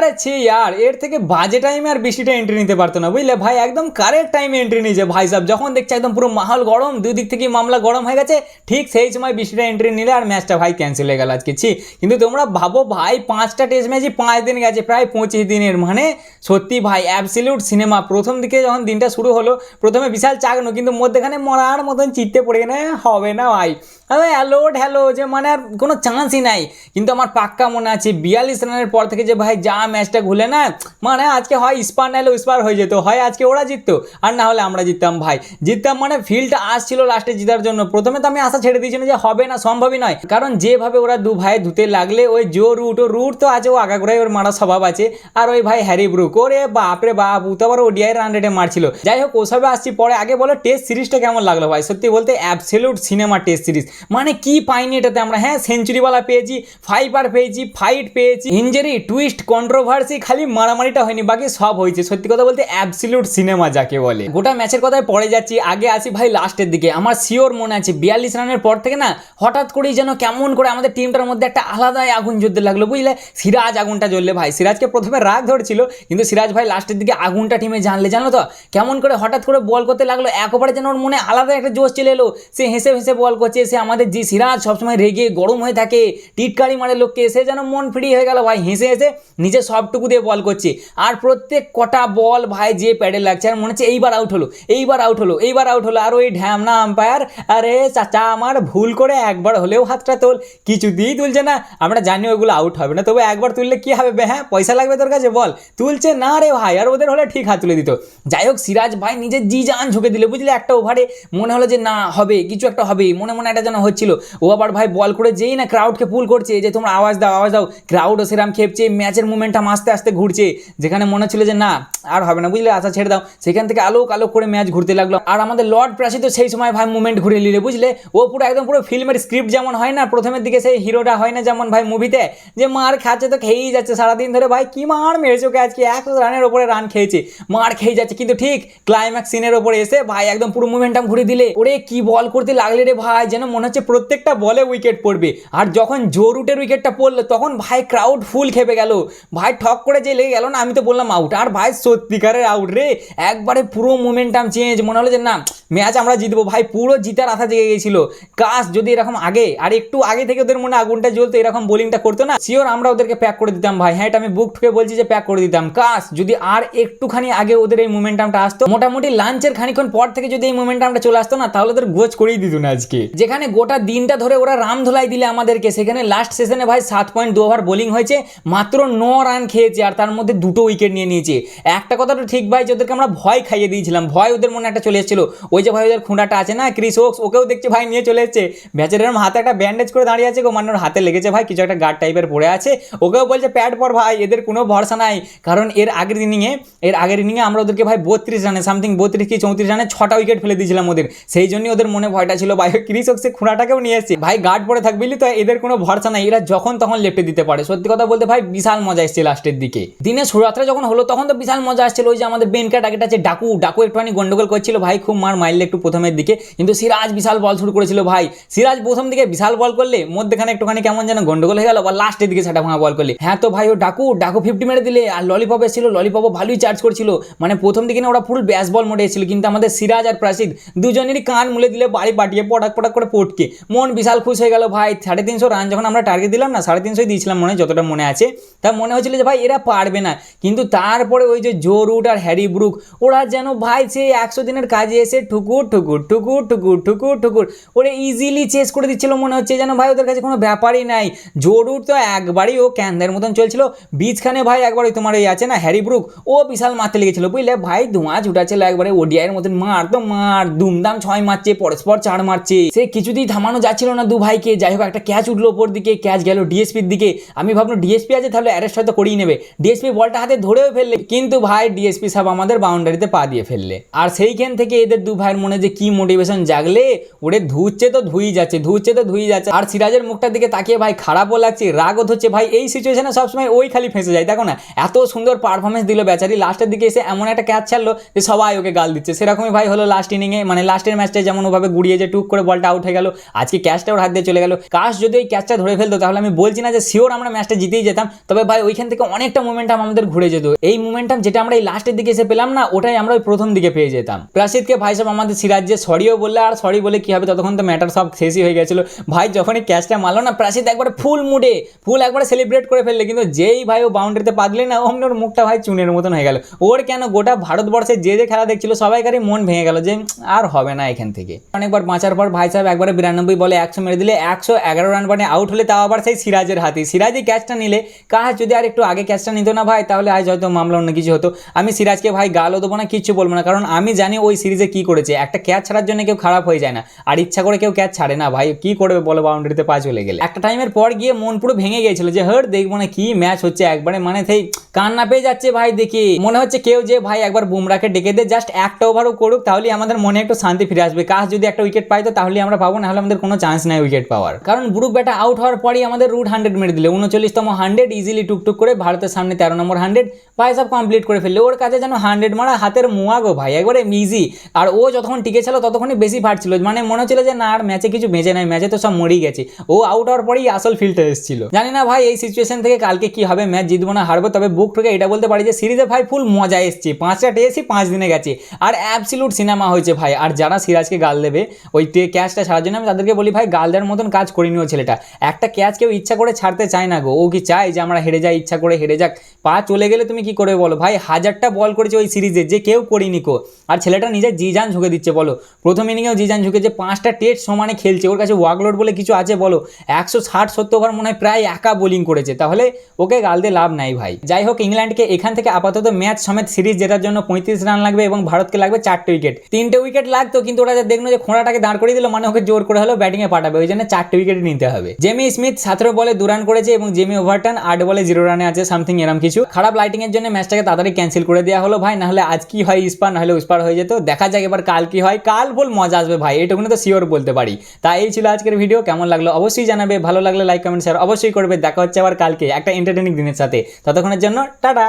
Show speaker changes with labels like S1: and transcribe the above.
S1: আরে ছি আর, এর থেকে বাজে টাইমে আর বৃষ্টিটা এন্ট্রি নিতে পারতো না, বুঝলে? ভাই, একদম কারেক্ট টাইমে এন্ট্রি নিয়েছে ভাই সাহেব যখন দেখছে একদম পুরো মাহল গরম দুই দিক থেকে মামলা গরম হয়ে গেছে, ঠিক সেই সময় বৃষ্টিটা এন্ট্রি নিলে আর ম্যাচটা ভাই ক্যান্সেল হয়ে গেল আজকে, ছি। কিন্তু তোমরা ভাবো ভাই, পাঁচটা টেস্ট ম্যাচই পাঁচ দিন গেছে, প্রায় পঁচিশ দিনের। মানে সত্যি ভাই অ্যাবসলিউট সিনেমা প্রথম দিকে যখন দিনটা শুরু হলো, প্রথমে বিশাল চাকনো, কিন্তু মধ্যেখানে মরার মতন চিত্তে পড়ে গেলে হবে না ভাই। আমি হ্যালো হ্যালো যে মানে আর কোনো চান্সই নাই। কিন্তু আমার পাক্কা মনে আছে, বিয়াল্লিশ রানের পর থেকে যে ভাই যা ম্যাচটা ঘুলে না মানে আজকে হয় ইস্পার নাহলে স্পার হয়ে যেত, হয় আজকে ওরা জিততো, আর না হলে আমরা জিততাম ভাই। জিততাম মানে ফিল্ডটা আসছিল লাস্টে জিতার জন্য। প্রথমে তো আমি আশা ছেড়ে দিয়েছিলাম যে হবে না, সম্ভবই নয়। কারণ যেভাবে ওরা দু ভাই ধুতে লাগলে, ওই জো রুট, ও রুট তো আছে, ও আগাগোড়াই ওর মারা স্বভাব আছে, আর ওই ভাই হ্যারি ব্রুক, ওরে বাপরে বাপ, ও তো আবার ওডিআই রান রেটে মারছিল। যাই হোক, ওসবে আসছি, পরে আগে বলো টেস্ট সিরিজটা কেমন লাগল ভাই? সত্যি বলতে অ্যাবসলিউট সিনেমা টেস্ট সিরিজ মানে কি পাইনি এটাতে আমরা? হ্যাঁ সেঞ্চুরিওয়ালা পেয়েছি ফাইবার পেয়েছি ফাইট পেয়েছি। ইঞ্জারি টুইস্ট কন্ট্রোভার্সি খালি মারামারিটা হয়নি, বাকি সব হয়েছে। সত্যি কথা বলতে অ্যাবসলিউট সিনেমা যাকে বলে। গোটা ম্যাচের কথায় পড়ে যাচ্ছি, আগে আসি ভাই লাস্টের দিকে। আমার শিওর মনে আছে, বিয়াল্লিশ রানের পর থেকে না, হঠাৎ করেই যেন কেমন করে আমাদের টিমটার মধ্যে একটা আলাদাই আগুন জ্বলতে লাগল, বুঝলে? সিরাজ আগুনটা জ্বললে ভাই। সিরাজকে প্রথমে রাগ ধরছিল, কিন্তু সিরাজ ভাই লাস্টের দিকে আগুনটা টিমে জানলে, জানো তো? কেমন করে হঠাৎ করে বল করতে লাগল এক ওভারে যেন ওর মনে আলাদা একটা জোশ চলে এলো। সে হেসে হেসে বল করছে, সে আমাদের যে সিরাজ সবসময় রেগে গরম হয়ে থাকে, টিটকারি মারে লোককে, সে যেন মন ফ্রি হয়ে গেল ভাই, হেসে হেসে নিজে সবটুকু দিয়ে বল করছে। আর প্রত্যেক কটা বল ভাই যে প্যাডে লাগছে, আর মনে হচ্ছে এইবার আউট হলো, এইবার আউট হলো, এইবার আউট হলো, আর ওই ঢ্যামনা আম্পায়ার আরে চাচা আমার ভুল করে একবার হলেও হাতটা তোল কিছু কিছুতেই তুলছে না। আমরা জানি ওইগুলো আউট হবে না, তবে একবার তুললে কি হবে হ্যাঁ? পয়সা লাগবে তোর কাছে, বল। তুলছে না রে ভাই, আর ওদের হলে ঠিক হাত তুলে দিত। যাই হোক, সিরাজ ভাই নিজের জি জান ঝুঁকে দিলে, বুঝলে? একটা ওভারে মনে হলো যে না, হবে, কিছু একটা হবে মনে মনে একটা যেন হচ্ছিল। ও আবার ভাই বল করে যেই না ক্রাউডকে পুল করছে যে তোমরা আওয়াজ দাও আওয়াজ দাও ক্রাউডও সেরাম খেপছে ম্যাচের মুভমেন্টটা আস্তে আস্তে ঘুরছে। যেখানে মনে হচ্ছিল যে না, আর হবে না, বুঝলে? আশা ছেড়ে দাও। সেখান থেকে আলোক আলোক করে ম্যাচ ঘুরতে লাগল। আর আমাদের লর্ড প্রাসি তো সেই সময় ভাই মুভমেন্ট ঘুরে নিলে, বুঝলে? ও পুরো একদম পুরো ফিল্মের স্ক্রিপ্ট যেমন হয় না, প্রথমের দিকে সেই হিরোটা হয় না যেমন ভাই মুভিতে যে মার খাচ্ছে তো খেয়েই যাচ্ছে। সারাদিন ধরে ভাই কি মার মেরেছে ওকে আজকে? একশো রানের ওপরে রান খেয়েছে। মার খেয়ে যাচ্ছে। কিন্তু ঠিক ক্লাইম্যাক্স সিনের ওপরে এসে ভাই একদম পুরো মুভমেন্টাম ঘুরে দিলে। ওরে কি বল করতে লাগলে রে ভাই, যেন মনে হচ্ছে প্রত্যেকটা বলে উইকেট পড়বে। আর যখন জো রুটের উইকেটটা পড়ল, তখন ভাই ক্রাউড ফুল খেপে গেল। ভাই ঠক করে যে লেগে গেল না, আমি তো বললাম আউট আর ভাই সত্যিকারের আউট রে। একবারে পুরো মোমেন্টাম চেঞ্জ মনে হলো যে না ম্যাচ আমরা জিতবো। ভাই পুরো জিতার আশা জেগে গেছিল। কাজ যদি এরকম আগে, আর একটু আগে থেকে ওদের মনে আগুনটা জ্বলতো, এরকম বোলিংটা করতো না শিওর আমরা ওদেরকে প্যাক করে দিতাম ভাই। হ্যাঁ এটা আমি বুক ঠুকে বলছি যে প্যাক করে দিতাম। কাজ যদি আর একটুখানি আগে ওদের এই মোমেন্টামটা আসতো, মোটামুটি লাঞ্চের খানিক্ষণ পর থেকে যদি এই মোমেন্টামটা চলে আসতো না, তাহলে ওদের গোছ করেই দিত না আজকে। যেখানে গোটা দিনটা ধরে ওরা রাম ধোলাই দিলে আমাদেরকে। সেখানে লাস্ট সেশনে ভাই সাত পয়েন্ট দু ওভার বোলিং হয়েছে, মাত্র ন রান খেয়েছে আর তার মধ্যে দুটো উইকেট নিয়ে নিয়েছে। একটা কথা তো ঠিক ভাই, যে ওদেরকে আমরা ভয় খাইয়ে দিয়েছিলাম, ভয় ওদের মনে একটা চলে এসেছিল। ওই যে ভাই ওদের খুঁড়াটা আছে না, ক্রিস ওক্স, ওকেও দেখছে ভাই নিয়ে চলে এসেছে। বেচারের এরম হাতে একটা ব্যান্ডেজ করে দাঁড়িয়ে আছে গো মানে ওর হাতে লেগেছে ভাই, কিছু একটা গার্ড টাইপের পড়ে আছে। ওকেও বলছে প্যাড পর ভাই, এদের কোনো ভরসা নাই। কারণ এর আগের ইনিংয়ে এর আগের ইনিংয়ে আমরা ওদেরকে ভাই বত্রিশ রানে সামথিং বত্রিশ কি চৌত্রিশ রানে ছটা উইকেট ফেলে দিয়েছিলাম ওদের। সেই জন্যই ওদের মনে ভয়টা ছিল। ভাই, ক্রিস ওক্সে খুঁড়াটাকেও নিয়ে এসেছে। ভাই গার্ড পরে থাকবি তো, এদের কোনো ভরসা নাই। এরা যখন তখন লেপটে দিতে পারে। সত্যি কথা বলতে ভাই, বিশাল মজা এসছে লাস্টের দিকে। দিনে শুরুরাত্রে যখন হলো, তখন তো বিশাল মজা আসছিল ওই যে আমাদের বেনকা টাকেট আছে, ডাকু। ডাকু একটুখানি গন্ডগোল করছিল। ভাই, খুব মার মাইলে একটু প্রথমের দিকে। কিন্তু সিরাজ বিশাল বল শুরু করেছিল, ভাই। সিরাজ প্রথম দিকে বিশাল বল করলে, মধ্যেখানে একটুখানি কেমন যেন গন্ডগোল হয়ে গেল বা লাস্টের দিকে সেটা ভাঙা বল করলে। হ্যাঁ তো ভাই, ও ডাকু। ডাকু ফিফটি মেরে দিলে, আর ললিপপ এসেছিল। ললিপপও ভালোই চার্জ করছিল। মানে প্রথম দিকে না, ওরা ফুল ব্যাস বল মোডে এসেছিল। কিন্তু আমাদের সিরাজ আর প্রাসিদ দুজনেরই কান মুলে দিলে, বাড়ি পাঠিয়ে পটাক পটাক করে পটকে মন বিশাল খুশ হয়ে গেল, ভাই, সাড়ে তিনশো রান যখন আমরা টার্গেট দিলাম না, সাড়ে তিনশোই দিয়েছিলাম মনে হয়, যতটা মনে আছে। তা মনে হয়েছিল যে, ভাই, এরা পারবে না। কিন্তু তারপরে ওই যে জো রুট আর হ্যারি ব্রুক, ওরা যেন, ভাই সেই একশো দিনের কাজে এসে ঠুকুর ঠুকুর ঠুকুর ঠুকুর ঠুকুর ঠুকুর। ওরা ইজিলি চেস করে দিচ্ছিল, মনে হচ্ছে যেন, ভাই, ওদের কাছে কোনো ব্যাপারই নাই। জো রুট তো একবারই ও ক্যান্দের মতন চলছিল। বীজখানে, ভাই, একবার ওই তোমার ওই আছে না, হ্যারি ব্রুক? ও বিশাল মারতে লেগেছিল, বুঝলে? ভাই, ধোঁয়া ছুটাচ্ছিল একবারে, ওডিআইয়ের মতন, মার তো মার, দুমদাম ছয় মারছে, পরস্পর চার মারছে। সে কিছুতেই থামানো যাচ্ছিল না দু ভাইকে, যাই হোক একটা ক্যাচ উঠল ওপর দিকে ক্যাচ গেল ডিএসপির দিকে। আমি ভাবলাম ডিএসপি আছে, তাহলে অ্যারেস্ট হয়তো করিয়ে নেবে। ডিএসপি বলটা হাতে ধরেও ফেললে, কিন্তু ভাই ডিএসপি সাহেব আমাদের বাউন্ডারিতে পা দিয়ে ফেললে। আর সেইখান থেকে এদের দু ভাইয়ের মনে যে কি মোটিভেশন জাগলে, ওরে ধুচ্ছে তো ধুই যাচ্ছে, ধুচ্ছে তো ধুই যাচ্ছে। আর সিরাজের মুখটার দিকে তাকিয়ে ভাই খারাপও লাগছে, রাগও হচ্ছে ভাই এই সিচুয়েশনে সবসময় ওই খালি ফেঁসে যায়, দেখো না, এত সুন্দর পারফরমেন্স দিল বেচারি। লাস্টের দিকে এসে এমন একটা ক্যাচ ছাড়লো যে সবাই ওকে গাল দিচ্ছে। সেরকমই ভাই হলো লাস্ট ইনিংয়ে মানে লাস্টের ম্যাচটা যেমন ওভাবে গুড়িয়ে যে টুক করে বলটা আউট হয়ে গেল আজকে ক্যাচটা ওর হাত দিয়ে চলে গেল। কাশ যদি ওই ক্যাচটা ধরে ফেলতো, তাহলে আমি বলছি না যে শিওর আমরা ম্যাচটা জিতেই যেতাম। তবে ভাই, ওইখান থেকে অনেকটা মোমেন্টাম আমাদের ঘুরে যেত। এই মোমেন্টাম যেটা আমরা এই লাস্টের দিকে এসে পেলাম না, ওটাই আমরা ওই প্রথম দিকে পেয়ে যেতাম। প্রাসিদকে ভাই, সব আমাদের সিরাজ যে সরিও বললে, আর সরি বলে কী হবে ততক্ষণ তো ম্যাটার সব শেষই হয়ে গেছিল। ভাই, যখনই ক্যাচটা মারলো না, প্রাসিদ একবারে ফুল মুডে ফুল একবারে সেলিব্রেট করে ফেললে, কিন্তু যেই ভাই ও বাউন্ডারিতে পাতলে না, অমনি ওর মুখটা ভাই চুনের মতন হয়ে গেল। ওর কেন গোটা ভারতবর্ষে যে যে খেলা দেখছিল, সবাইকারই মন ভেঙে গেল যে আর হবে না এখান থেকে। অনেকবার বাঁচার পর ভাই সাহেব একবারে বিরানব্বই বলে একশো মেরে দিলে একশো এগারো রান মানে আউট হলে তাও আবার সেই সিরাজের হাতে। সিরাজই ক্যাচটা নিলে কাজ যদি আর একটু আগে ক্যাচটা নিত না ভাই, তাহলে আজ হয়তো মামলা অন্য কিছু হতো। আমি সিরাজকে ভাই গালও দেবো না, কিচ্ছু বলব না, কারণ আমি জানি ওই সিরিজে কি করেছে। একটা ক্যাচ ছাড়ার জন্য কেউ খারাপ হয়ে যায় না, আর ইচ্ছা করে কেউ ক্যাচ ছাড়ে না ভাই। কি করবে বলো বাউন্ডারিতে পা চলে গেলে। একটা টাইমের পর গিয়ে মন পুরো ভেঙে গিয়েছিল যে হট দেখব না কি ম্যাচ হচ্ছে। একবারে মানে সেই কান্না পেয়ে যাচ্ছে ভাই দেখি। মনে হচ্ছে কেউ যে ভাই একবার বুমরাকে ডেকে দে জাস্ট একটা ওভারও করুক তাহলে আমাদের মনে একটু শান্তি ফিরে আসবে। কাজ যদি একটা উইকেট পাই তো তাহলে আমরা পাবো, না হলে আমাদের কোনো চান্স নাই উইকেট পাওয়ার। কারণ ব্রুক ব্যাটা আউট হওয়ার পরই আমাদের রুট হান্ড্রেড মেরে দিলে। উনচল্লিশতম হান্ড্রেড ইজিলি টুকটুক করে ভারতের সামনে তেরো নম্বর হান্ড্রেড সব কমপ্লিট করে ফেললে। ওর কাছে যেন হান্ড্রেড মারা হাতের মোয়া গো ভাই, একবারে ইজি আর ও যতক্ষণ টিকে ছিল ততক্ষণই বেশি ফাটছিল মানে মনে হচ্ছিল যে না, আর ম্যাচে কিছু বেঁচে নাই ম্যাচে তো সব মরেই গেছে। ও আউট হওয়ার পরেই আসল ফিল্ডে এসেছিল। জানি না ভাই, এই সিচুয়েশন থেকে কালকে কি হবে? ম্যাচ জিতবো না, হারবো, তবে বুক থেকে এটা বলতে পারি যে সিরিজে ভাই ফুল মজা এসছে। পাঁচটা টেসি পাঁচ দিনে গেছে। আর অ্যাবসিলুট সিনেমা হয়েছে ভাই। আর যারা সিরাজকে গাল দেবে, ওই ক্যাচটা ছাড়ার জন্য আমি তাদেরকে বলি, ভাই গাল দেওয়ার মতন কাজ করিনি ও ছেলেটা। একটা ক্যাচ কেউ ইচ্ছা করে ছাড়তে চায় না গো। ও কি চায় যে আমরা হেরে যাই, ইচ্ছা করে হেরে যাক? পা চলে গেলে তুমি কি করে বলো? ভাই, হাজারটা বল করেছে ওই সিরিজে, যে কেউ করিনি কো আর ছেলেটা নিজের জিজান ঝুঁকে দিচ্ছে, বলো। প্রথম ইনিংয়েও জিজান ঝুঁকে যে পাঁচটা টেস্ট সমানে খেলছে। ওর কাছে ওয়ার্কলোড বলে কিছু আছে, বলো। একশো ষাট সত্তর ওভার মনে হয় প্রায় একা বোলিং করেছে। তাহলে ওকে গাল দিয়ে লাভ নাই, ভাই। যাই হোক, ইংল্যান্ডকে এখান থেকে আপাতত ম্যাচ সমেত সিরিজ জেতার জন্য পঁয়ত্রিশ রান লাগবে এবং ভারতকে লাগবে চারটে উইকেট। তিনটে উইকেট লাগতো, কিন্তু ওরা যে দেখল যে খোঁড়াটাকে দাঁড় করে দিল মানে ওকে জোর করে হলেও ব্যাটিংয়ে পাঠাবে, ওই জন্য চারটে উইকেট নিতে হবে। জেমি স্মিথ সতেরো বলে দু রান করেছে এবং জেমি ওভারটান আট বলে জিরো রানে আছে সামথিং এরম কিছু। খারাপ লাইটিং এর জন্য ম্যাচটাকে তাড়াতাড়ি ক্যান্সেল করে দেওয়া হলো ভাই, নাহলে আজ কি হয় ইস্পার, নাহলে উস্পার হয়ে যেত। দেখা যাক এবার কাল কি হয়। কাল বল মজা আসবে ভাই, এটুকুনি তো শিওর বলতে পারি। তা এই ছিল আজকের ভিডিও কেমন লাগল অবশ্যই জানাবে, ভালো লাগলে লাইক কমেন্ট শেয়ার অবশ্যই করবে। দেখা হচ্ছে আবার কালকে, একটা এন্টারটেনিং দিনের সাথে। ততক্ষণের জন্য, টাটা!